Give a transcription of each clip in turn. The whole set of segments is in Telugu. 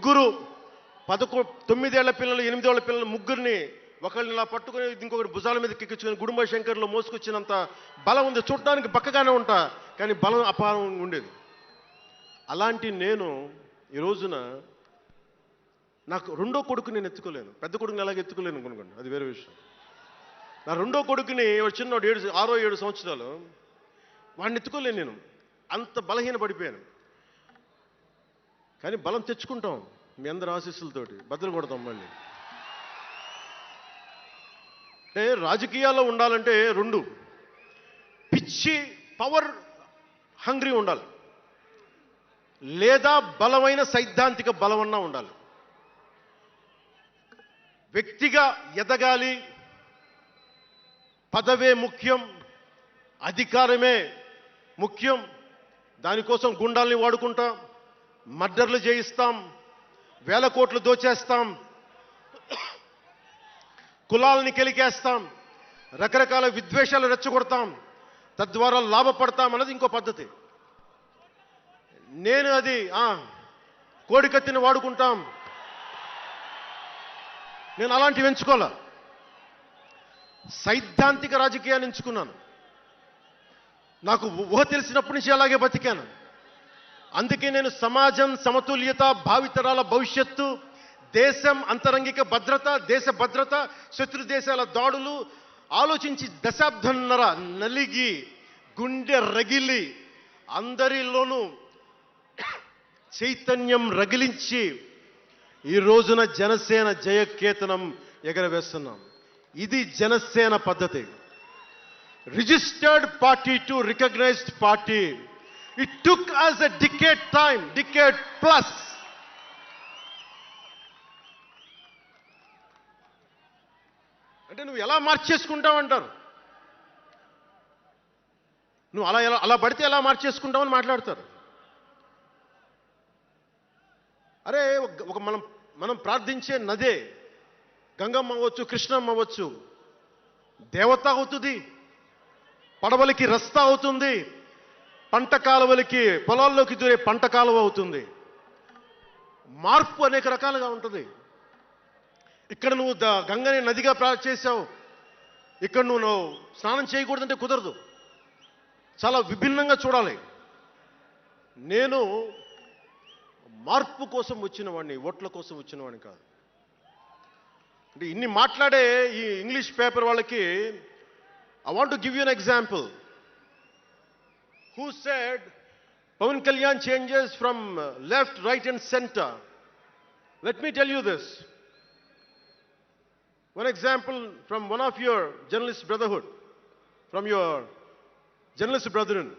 ముగ్గురు పదకొ తొమ్మిదేళ్ళ పిల్లలు ఎనిమిదేళ్ళ పిల్లలు ముగ్గురిని ఒకళ్ళని ఇలా పట్టుకుని ఇంకొకటి భుజాల మీద కిక్కించుకుని గుడుంబ శంకర్లో మోసుకొచ్చినంత బలం ఉంది. చూడటానికి బక్కగానే ఉంటా కానీ బలం అపారం ఉండేది. అలాంటి నేను ఈ రోజున నాకు రెండో కొడుకు నేను ఎత్తుకోలేను. పెద్ద కొడుకుని ఎలాగ ఎత్తుకోలేను అనుకోండి అది వేరే విషయం. నా రెండో కొడుకుని వాడు ఏడు ఆరో ఏడు సంవత్సరాలు వాడిని ఎత్తుకోలేను నేను. అంత బలహీన పడిపోయాను కానీ బలం తెచ్చుకుంటాం మీ అందరి ఆశీస్సులతోటి. బద్దలు కొడతాం మళ్ళీ. అంటే రాజకీయాల్లో ఉండాలంటే రెండు. పిచ్చి పవర్ హంగ్రీ ఉండాలి. లేదా బలమైన సైద్ధాంతిక బలమన్నా ఉండాలి. వ్యక్తిగా ఎదగాలి. పదవే ముఖ్యం. అధికారమే ముఖ్యం. దానికోసం గుండాల్ని వాడుకుంటాం. మర్డర్లు చేయిస్తాం వేల కోట్లు దోచేస్తాం కులాలని కెలికేస్తాం రకరకాల విద్వేషాలు రెచ్చగొడతాం తద్వారా లాభపడతాం అన్నది ఇంకో పద్ధతి. నేను అది కోడికత్తిని వాడుకుంటాం. నేను అలాంటివి ఎంచుకోలే సైద్ధాంతిక రాజకీయాన్ని ఎంచుకున్నాను. నాకు ఊహ తెలిసినప్పటి నుంచి అలాగే బతికాను. అందుకే నేను సమాజం సమతుల్యత భావితరాల భవిష్యత్తు దేశం అంతరంగిక భద్రత దేశ భద్రత శత్రు దేశాల దాడులు ఆలోచించి దశాబ్దంన్నర నలిగి గుండె రగిలి అందరిలోనూ చైతన్యం రగిలించి ఈ రోజున జనసేన జయకేతనం ఎగరవేస్తున్నాం. ఇది జనసేన పద్ధతి. Registered party to recognised party. It took us a decade time decade plus అంటే నువ్వు ఎలా మార్చేసుకుంటావంటారు నువ్వు అలా ఎలా అలా పడితే ఎలా మార్చేసుకుంటావని మాట్లాడతారు. అరే ఒక- ఒక మనం మనం ప్రార్థించే నదే గంగమ్మ అవ్వచ్చు కృష్ణమ్మ అవ్వచ్చు దేవత అవుతుంది పడవలకి రస్తా అవుతుంది పంట కాలువలకి పొలాల్లోకి దూరే పంట కాలువ అవుతుంది. మార్పు అనేక రకాలుగా ఉంటుంది. ఇక్కడ నువ్వు గంగని నదిగా ప్రా చేసావు ఇక్కడ నువ్వు నువ్వు స్నానం చేయకూడదంటే కుదరదు. చాలా విభిన్నంగా చూడాలి. నేను మార్పు కోసం వచ్చిన వాడిని ఓట్ల కోసం వచ్చిన వాడిని కాదు. అంటే ఇన్ని మాట్లాడే ఈ ఇంగ్లీష్ పేపర్ వాళ్ళకి I want to give you an example who said Pawan Kalyan changes from uh, left, right, and center. Let me tell you this. One example from one of your journalist brotherhood, from your journalist brethren,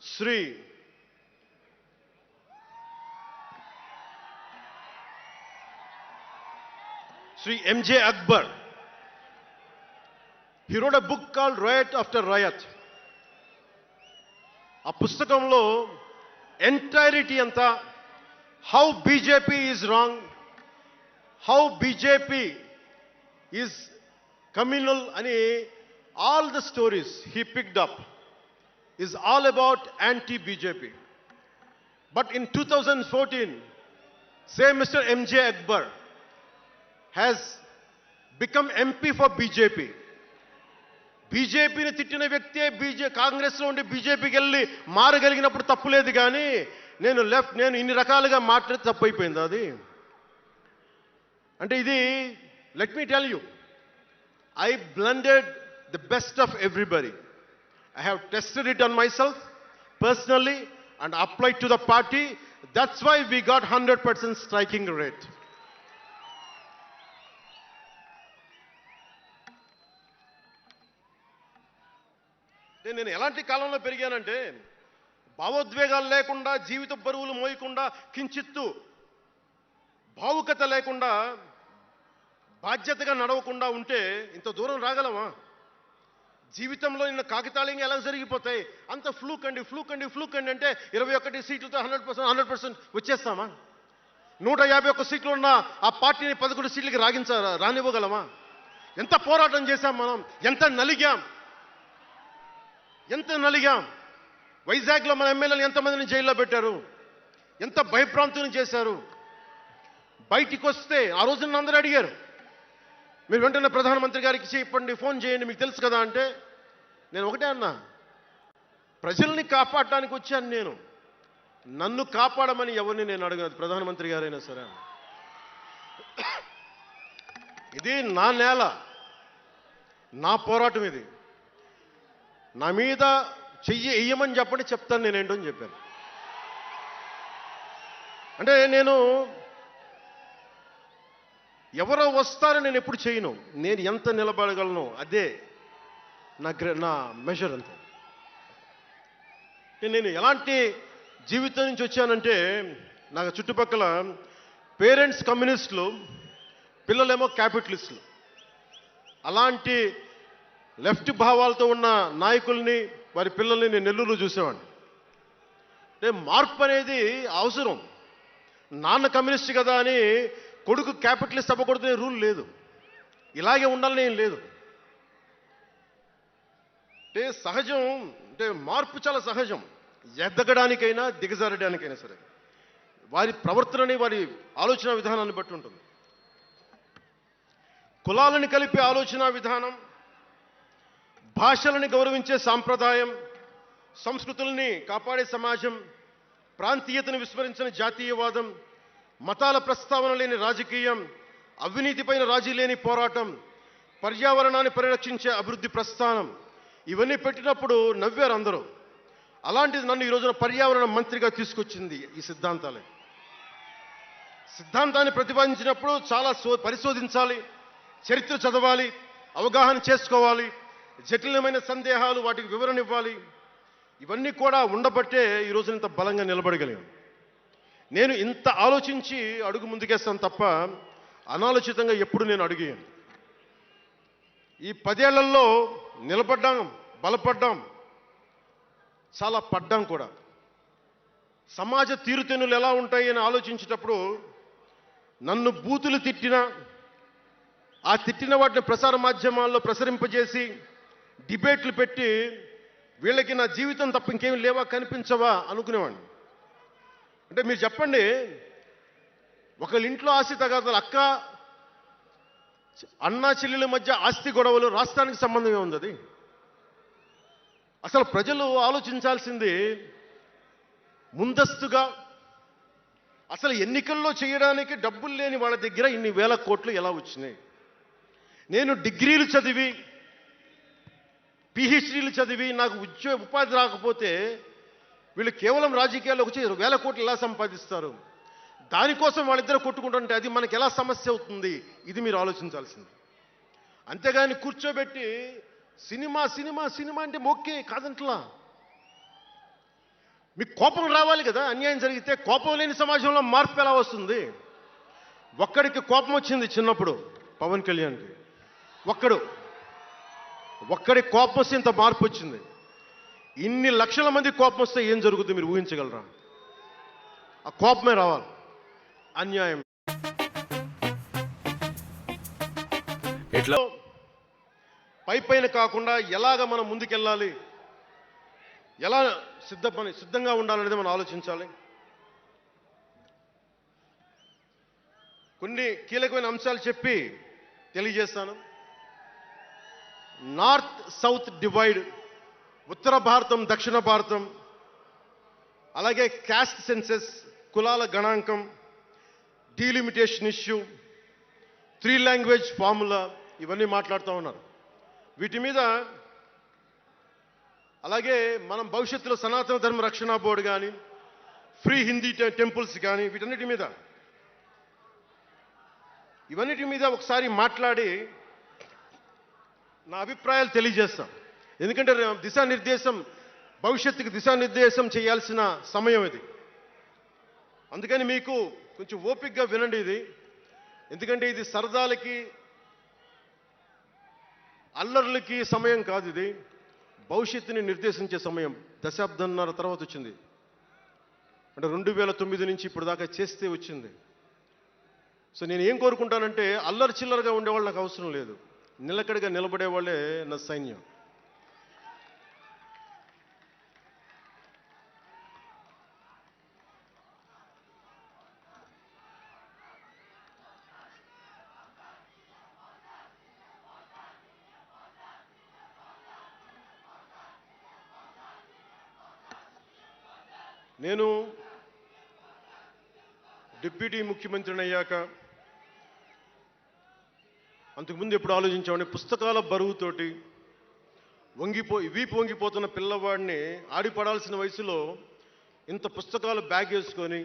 Sri Sri M.J. Akbar. He wrote a book called Riot After Riot. ఆ పుస్తకంలో ఎంటైరిటీ అంతా how BJP is wrong how BJP is communal అని all the stories he picked up is all about anti BJP but in two thousand fourteen same mister MJ Akbar has become MP for BJP. బీజేపీని తిట్టిన వ్యక్తే బీజే కాంగ్రెస్లో ఉండి బీజేపీకి వెళ్ళి మారగలిగినప్పుడు తప్పులేదు కానీ నేను లెఫ్ట్ నేను ఇన్ని రకాలుగా మాట్లాడి తప్పు అయిపోయింది అది. అంటే ఇది let me tell you I blended the best of everybody I have tested it on myself personally and apply to the party that's why we got hundred percent striking rate నేను ఎలాంటి కాలంలో పెరిగానంటే భావోద్వేగాలు లేకుండా జీవిత బరువులు మోయకుండా కించిత్తు భావుకత లేకుండా బాధ్యతగా నడవకుండా ఉంటే ఇంత దూరం రాగలమా? జీవితంలో నిన్న కాగితాళంగా ఎలా జరిగిపోతాయి? అంత ఫ్లూక్ అండి ఫ్లూక్ అండి ఫ్లూక్ అండి అంటే ఇరవై ఒకటి సీట్లతో హండ్రెడ్ పర్సెంట్ హండ్రెడ్ పర్సెంట్ వచ్చేస్తామా? నూట యాభై ఒక్క సీట్లు ఉన్న ఆ పార్టీని పదకొండు సీట్లకి రాగించ రానివ్వగలమా? ఎంత పోరాటం చేశాం మనం? ఎంత నలిగాం? ఎంత నలిగాం. వైజాగ్లో మన ఎమ్మెల్యేలు ఎంతమందిని జైల్లో పెట్టారు. ఎంత భయప్రాంతులను చేశారు. బయటికి వస్తే ఆ రోజున అందరూ అడిగారు. మీరు వెంటనే ప్రధానమంత్రి గారికి చెప్పండి ఫోన్ చేయండి మీకు తెలుసు కదా అంటే నేను ఒకటే అన్నా. ప్రజల్ని కాపాడడానికి వచ్చాను నేను. నన్ను కాపాడమని ఎవరిని నేను అడగదు ప్రధానమంత్రి గారైనా సరే. ఇది నా నేల. నా పోరాటం ఇది. నా మీద చెయ్యి వెయ్యమని చెప్పండి చెప్తాను నేనేంటో అని చెప్పాను. అంటే నేను ఎవరో వస్తారో నేను ఎప్పుడు చేయను. నేను ఎంత నిలబడగలను అదే నా గ్ర నా మెజర్ అంత. నేను ఎలాంటి జీవితం నుంచి వచ్చానంటే నాకు చుట్టుపక్కల పేరెంట్స్ కమ్యూనిస్టులు పిల్లలేమో క్యాపిటలిస్టులు. అలాంటి లెఫ్ట్ భావాలతో ఉన్న నాయకుల్ని వారి పిల్లల్ని నేను నెల్లూరులో చూసేవాడిని. అంటే మార్పు అనేది అవసరం. నాన్న కమ్యూనిస్ట్ కదా అని కొడుకు క్యాపిటలిస్ట్ అవ్వకూడదనే రూల్ లేదు. ఇలాగే ఉండాలని ఏం లేదు. అంటే సహజం అంటే మార్పు చాలా సహజం. ఎదగడానికైనా దిగజారడానికైనా సరే. వారి ప్రవర్తనని వారి ఆలోచన విధానాన్ని బట్టి ఉంటుంది. కులాలను కలిపే ఆలోచన విధానం భాషలని గౌరవించే సాంప్రదాయం సంస్కృతుల్ని కాపాడే సమాజం ప్రాంతీయతను విస్మరించిన జాతీయవాదం మతాల ప్రస్తావన లేని రాజకీయం అవినీతిపైన రాజీ లేని పోరాటం పర్యావరణాన్ని పరిరక్షించే అభివృద్ధి ప్రస్థానం ఇవన్నీ పెట్టినప్పుడు నవ్వారు అందరూ. అలాంటిది నన్ను ఈ రోజున పర్యావరణ మంత్రిగా తీసుకొచ్చింది ఈ సిద్ధాంతాలే. సిద్ధాంతాన్ని ప్రతిపాదించినప్పుడు చాలా పరిశోధించాలి చరిత్ర చదవాలి అవగాహన చేసుకోవాలి జటిలమైన సందేహాలు వాటికి వివరణ ఇవ్వాలి. ఇవన్నీ కూడా ఉండబట్టే ఈ ఇంత బలంగా నిలబడగలిగాను నేను ఇంత ఆలోచించి అడుగు ముందుకేస్తాను తప్ప అనాలోచితంగా ఎప్పుడు నేను అడిగాను ఈ పదేళ్ళలో నిలబడ్డాం బలపడ్డాం చాలా పడ్డాం కూడా. సమాజ తీరుతెన్నులు ఎలా ఉంటాయి అని ఆలోచించేటప్పుడు నన్ను బూతులు తిట్టిన ఆ తిట్టిన వాటిని ప్రసార మాధ్యమాల్లో ప్రసరింపజేసి డిబేట్లు పెట్టి వీళ్ళకి నా జీవితం తప్ప ఇంకేమి లేవా కనిపించవా అనుకునేవాడిని. అంటే మీరు చెప్పండి ఒకళ్ళ ఇంట్లో ఆస్తి తగాదాలు అక్క అన్నా చెల్లెల మధ్య ఆస్తి గొడవలు రాష్ట్రానికి సంబంధం ఏముంది అది. అసలు ప్రజలు ఆలోచించాల్సింది ముందస్తుగా అసలు ఎన్నికల్లో చేయడానికి డబ్బులు లేని వాళ్ళ దగ్గర ఇన్ని వేల కోట్లు ఎలా వచ్చినాయి? నేను డిగ్రీలు చదివి పిహెచ్డీలు చదివి నాకు ఉద్యోగ ఉపాధి రాకపోతే వీళ్ళు కేవలం రాజకీయాల్లోకి వచ్చి వేల కోట్లు ఎలా సంపాదిస్తారు? దానికోసం వాళ్ళిద్దరు కొట్టుకుంటుంటే అది మనకి ఎలా సమస్య అవుతుంది? ఇది మీరు ఆలోచించాల్సింది. అంతేగాని కూర్చోబెట్టి సినిమా సినిమా సినిమా అంటే ఓకే కాదంట్లా. మీకు కోపం రావాలి కదా అన్యాయం జరిగితే కోపం లేని సమాజంలో మార్పు ఎలా వస్తుంది? ఒక్కడికి కోపం వచ్చింది చిన్నప్పుడు పవన్ కళ్యాణ్కి. ఒక్కడు ఒక్కడి కోపం వస్తే ఇంత మార్పు వచ్చింది. ఇన్ని లక్షల మంది కోపం వస్తే ఏం జరుగుతుంది మీరు ఊహించగలరా? ఆ కోపమే రావాలి. అన్యాయం. ఎట్లా? పై పైన కాకుండా ఎలాగ మనం ముందుకెళ్ళాలి? ఎలా సిద్ధ పని సిద్ధంగా ఉండాలనేది మనం ఆలోచించాలి. కొన్ని కీలకమైన అంశాలు చెప్పి తెలియజేస్తాను. నార్త్ సౌత్ డివైడ్ ఉత్తర భారతం దక్షిణ భారతం అలాగే క్యాస్ట్ సెన్సెస్ కులాల గణాంకం delimitation issue three language formula ఇవన్నీ మాట్లాడుతూ ఉన్నారు. వీటి మీద అలాగే మనం భవిష్యత్తులో సనాతన ధర్మ రక్షణ బోర్డు కానీ ఫ్రీ హిందీ టెంపుల్స్ కానీ వీటన్నిటి మీద ఇవన్నిటి మీద ఒకసారి మాట్లాడి నా అభిప్రాయాలు తెలియజేస్తాం. ఎందుకంటే దిశానిర్దేశం భవిష్యత్తుకి దిశానిర్దేశం చేయాల్సిన సమయం ఇది. అందుకని మీకు కొంచెం ఓపిక్గా వినండి ఇది. ఎందుకంటే ఇది సరదాలకి అల్లర్లకి సమయం కాదు ఇది. భవిష్యత్తుని నిర్దేశించే సమయం. దశాబ్దంన్నర తర్వాత వచ్చింది. అంటే రెండు వేల తొమ్మిది నుంచి ఇప్పుడు దాకా చేస్తే వచ్చింది. సో నేను ఏం కోరుకుంటానంటే అల్లరి చిల్లరగా ఉండేవాళ్ళు నాకు అవసరం లేదు. నిలకడగా నిలబడే వాళ్ళే నా సైన్యం. నేను డిప్యూటీ ముఖ్యమంత్రిని అయ్యాక అంతకుముందు ఎప్పుడు ఆలోచించామని పుస్తకాల బరువుతోటి వంగిపో వీపు వంగిపోతున్న పిల్లవాడిని ఆడిపడాల్సిన వయసులో ఇంత పుస్తకాలు బ్యాగ్ వేసుకొని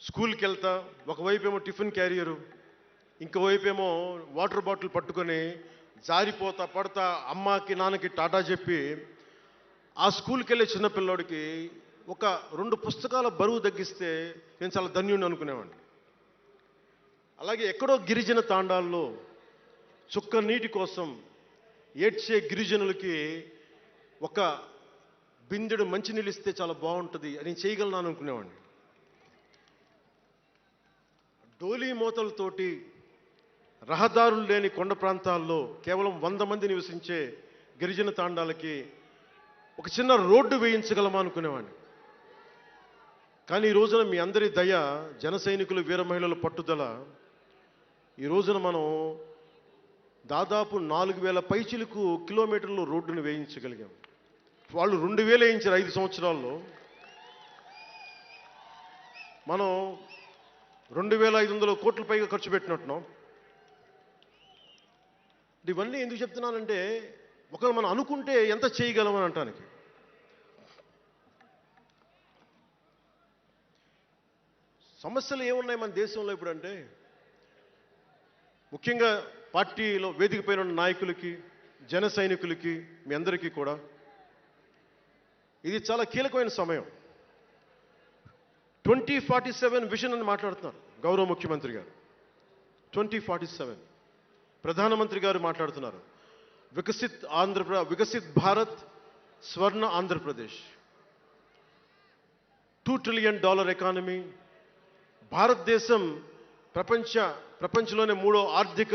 స్కూల్కి వెళ్తా ఒకవైపు ఏమో టిఫిన్ క్యారియరు ఇంకోవైపు ఏమో వాటర్ బాటిల్ పట్టుకొని జారిపోతా పడతా అమ్మకి నాన్నకి టాటా చెప్పి ఆ స్కూల్కి వెళ్ళే చిన్నపిల్లోడికి ఒక రెండు పుస్తకాల బరువు తగ్గిస్తే నేను చాలా ధన్యుడిని అనుకునేవాడిని. అలాగే ఎక్కడో గిరిజన తాండాల్లో చుక్క నీటి కోసం ఏడ్చే గిరిజనులకి ఒక బిందెడు మంచినీళ్ళు ఇస్తే చాలా బాగుంటుంది అని చేయగలను అనుకునేవాడిని. డోలీ మూతలతోటి రహదారులు లేని కొండ ప్రాంతాల్లో కేవలం వంద మంది నివసించే గిరిజన తాండాలకి ఒక చిన్న రోడ్డు వేయించగలమా అనుకునేవాడిని. కానీ ఈ రోజున మీ అందరి దయ జన సైనికులు వీర మహిళల పట్టుదల ఈ రోజున మనం దాదాపు నాలుగు వేల పైచిలకు కిలోమీటర్లు రోడ్డును వేయించగలిగాం. వాళ్ళు రెండు వేలు వేయించారు ఐదు సంవత్సరాల్లో. మనం రెండు వేల ఐదు వందల కోట్ల పైగా ఖర్చు పెట్టినట్టున్నాం. ఇవన్నీ ఎందుకు చెప్తున్నానంటే ఒకరు మనం అనుకుంటే ఎంత చేయగలమని అంటానికి. సమస్యలు ఏమున్నాయి మన దేశంలో ఇప్పుడు అంటే ముఖ్యంగా పార్టీలో వేదిక పైన ఉన్న నాయకులకి జన సైనికులకి మీ అందరికీ కూడా ఇది చాలా కీలకమైన సమయం. ట్వంటీ ఫార్టీ సెవెన్ విజన్ అని మాట్లాడుతున్నారు గౌరవ ముఖ్యమంత్రి గారు. Twenty forty seven. ప్రధానమంత్రి గారు మాట్లాడుతున్నారు. వికసిత్ ఆంధ్రప్ర వికసిత్ భారత్ స్వర్ణ Andhra Pradesh. Two trillion dollar economy భారతదేశం ప్రపంచ ప్రపంచంలోనే మూడో ఆర్థిక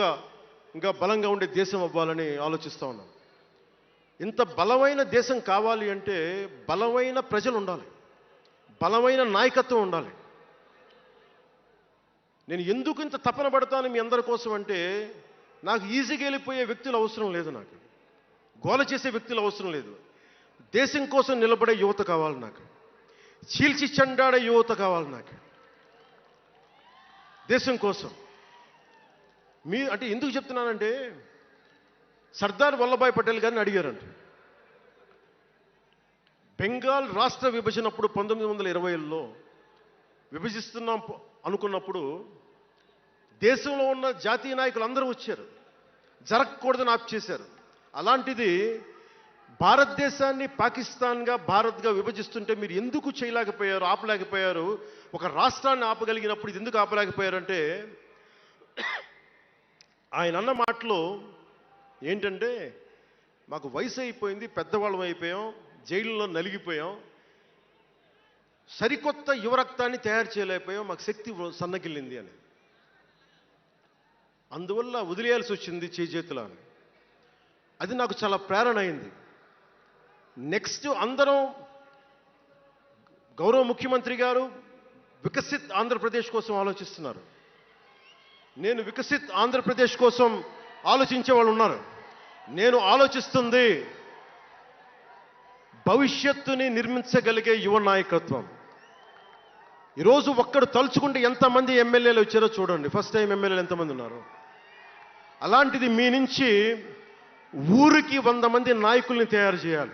ఇంకా బలంగా ఉండే దేశం అవ్వాలని ఆలోచిస్తూ ఉన్నాం. ఇంత బలమైన దేశం కావాలి అంటే బలమైన ప్రజలు ఉండాలి. బలమైన నాయకత్వం ఉండాలి. నేను ఎందుకు ఇంత తపన పడతాను మీ అందరి కోసం అంటే నాకు ఈజీగా వెళ్ళిపోయే వ్యక్తులు అవసరం లేదు నాకు. గోల చేసే వ్యక్తులు అవసరం లేదు. దేశం కోసం నిలబడే యువత కావాలి నాకు. చీల్చి చెండాడే యువత కావాలి నాకు. దేశం కోసం. మీ అంటే ఎందుకు చెప్తున్నానంటే సర్దార్ వల్లభాయ్ పటేల్ గారిని అడిగారంట. బెంగాల్ రాష్ట్ర విభజనప్పుడు పంతొమ్మిది వందల ఇరవైలో విభజిస్తున్నాం అనుకున్నప్పుడు దేశంలో ఉన్న జాతీయ నాయకులు అందరూ వచ్చారు. జరగకూడదని ఆప్ చేశారు. అలాంటిది భారతదేశాన్ని పాకిస్తాన్గా భారత్గా విభజిస్తుంటే మీరు ఎందుకు చేయలేకపోయారు ఆపలేకపోయారు? ఒక రాష్ట్రాన్ని ఆపగలిగినప్పుడు ఇది ఎందుకు ఆపలేకపోయారంటే ఆయన అన్న మాటలో ఏంటంటే మాకు వయసు అయిపోయింది పెద్దవాళ్ళం అయిపోయాం జైల్లో నలిగిపోయాం సరికొత్త యువరక్తాన్ని తయారు చేయలేకపోయాం మాకు శక్తి సన్నగిల్లింది అని. అందువల్ల వదిలేయాల్సి వచ్చింది చేజేతుల అని అది నాకు చాలా ప్రేరణ అయింది. నెక్స్ట్ అందరం గౌరవ ముఖ్యమంత్రి గారు వికసిత్ ఆంధ్రప్రదేశ్ కోసం ఆలోచిస్తున్నారు. నేను వికసిత్ ఆంధ్రప్రదేశ్ కోసం ఆలోచించే వాళ్ళు ఉన్నారు. నేను ఆలోచిస్తుంది భవిష్యత్తుని నిర్మించగలిగే యువ నాయకత్వం. ఈరోజు ఒక్కడు తలుచుకుంటే ఎంతమంది ఎమ్మెల్యేలు వచ్చారో చూడండి. ఫస్ట్ టైం ఎమ్మెల్యేలు ఎంతమంది ఉన్నారు? అలాంటిది మీ నుంచి ఊరికి వంద మంది నాయకుల్ని తయారు చేయాలి.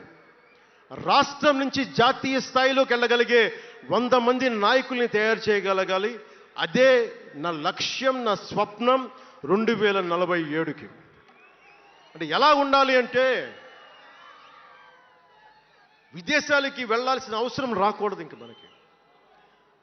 రాష్ట్రం నుంచి జాతీయ స్థాయిలోకి వెళ్ళగలిగే వంద మంది నాయకుల్ని తయారు చేయగలగాలి. అదే నా లక్ష్యం నా స్వప్నం రెండు వేల నలభై ఏడుకి. అంటే ఎలా ఉండాలి అంటే విదేశాలకి వెళ్ళాల్సిన అవసరం రాకూడదు ఇంక మనకి.